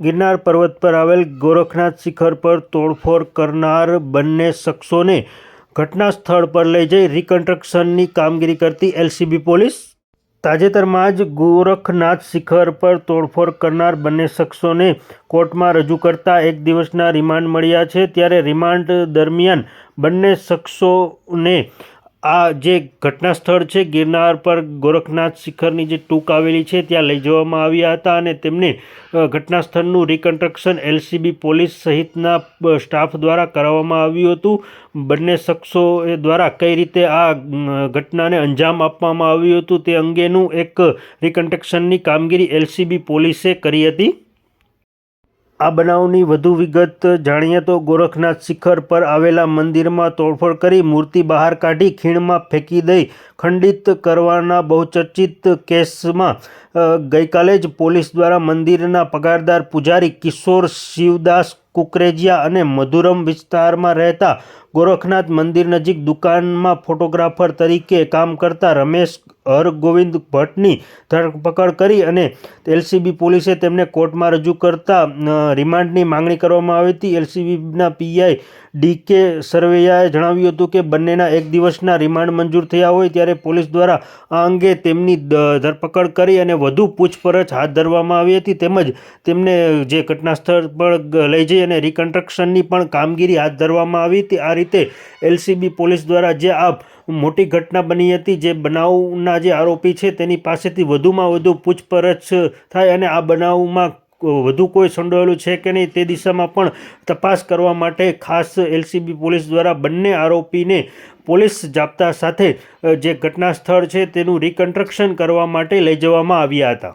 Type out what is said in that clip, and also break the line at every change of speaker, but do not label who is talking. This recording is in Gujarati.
ગિરનાર પર્વત પર આવેલ ગોરખનાથ શિખર પર તોડફોડ કરનાર બંને શખ્સોને ઘટના સ્થળ પર લઈ જઈ રિકન્સ્ટ્રક્શનની કામગીરી કરતી એલસીબી પોલીસ તાજેતરમાં જ ગોરખનાથ શિખર પર તોડફોડ કરનાર બંને શખ્સોને કોર્ટમાં રજૂ કરતા એક દિવસના રિમાન્ડ મળ્યા છે. ત્યારે રિમાન્ડ દરમિયાન બંને શખ્સોને આ જે ઘટના સ્થળ છે, ગિરનાર પર ગોરખનાથ શિખરની જે ટૂંક આવેલી છે, ત્યાં લઈ જવામાં આવ્યા હતા અને તેમને ઘટના સ્થળનું રિકન્સ્ટ્રક્શન એલસીબી પોલીસ સહિતના સ્ટાફ દ્વારા કરાવવામાં આવ્યું હતું. બંને શખ્સો દ્વારા કઈ રીતે આ ઘટનાને અંજામ આપવામાં આવ્યું હતું તે અંગેનું એક રિકન્સ્ટ્રક્શનની કામગીરી એલસીબી પોલીસે કરી હતી. આ બનાવની વધુ વિગત જાણીએ તો ગોરખનાથ શિખર પર આવેલા મંદિરમાં તોડફોડ કરી મૂર્તિ બહાર કાઢી ખીણમાં ફેંકી દઈ ખંડિત કરવાના બહુચર્ચિત કેસમાં ગઈકાલે જ પોલીસ દ્વારા મંદિરના પગારદાર પૂજારી કિશોર શિવદાસ કુકરેજિયા અને મધુરમ વિસ્તારમાં રહેતા ગોરખનાથ મંદિર નજીક દુકાનમાં ફોટોગ્રાફર તરીકે કામ કરતા રમેશ હરગોવિંદ ભટ્ટની ધરપકડ કરી અને એલસીબી પોલીસે તેમને કોર્ટમાં રજૂ કરતા રિમાન્ડની માંગણી કરવામાં આવી હતી. એલસીબીના પીઆઈ ડી કે સરવૈયાએ જણાવ્યું હતું કે બંનેના એક દિવસના રિમાન્ડ મંજૂર થયા હોય ત્યારે પોલીસ દ્વારા આ અંગે તેમની ધરપકડ કરી અને વધુ પૂછપરછ હાથ ધરવામાં આવી હતી. તેમજ તેમને જે ઘટના સ્થળ પર લઈ જઈ અને રિકન્સ્ટ્રક્શનની પણ કામગીરી હાથ ધરવામાં આવી હતી. આ રીતે એલસીબી પોલીસ દ્વારા જે આ મોટી ઘટના બની હતી, જે બનાવના જે આરોપી છે, તેની પાસેથી વધુમાં વધુ પૂછપરછ થાય અને આ બનાવમાં વધુ કોઈ સંડોવાયેલું છે કે નહીં તે દિશામાં પણ તપાસ કરવા માટે ખાસ એલસીબી પોલીસ દ્વારા બંને આરોપીને પોલીસ જાપ્તા સાથે જે ઘટના સ્થળ છે, તેનું રિકન્સ્ટ્રક્શન કરવા માટે લઈ જવામાં આવ્યા હતા.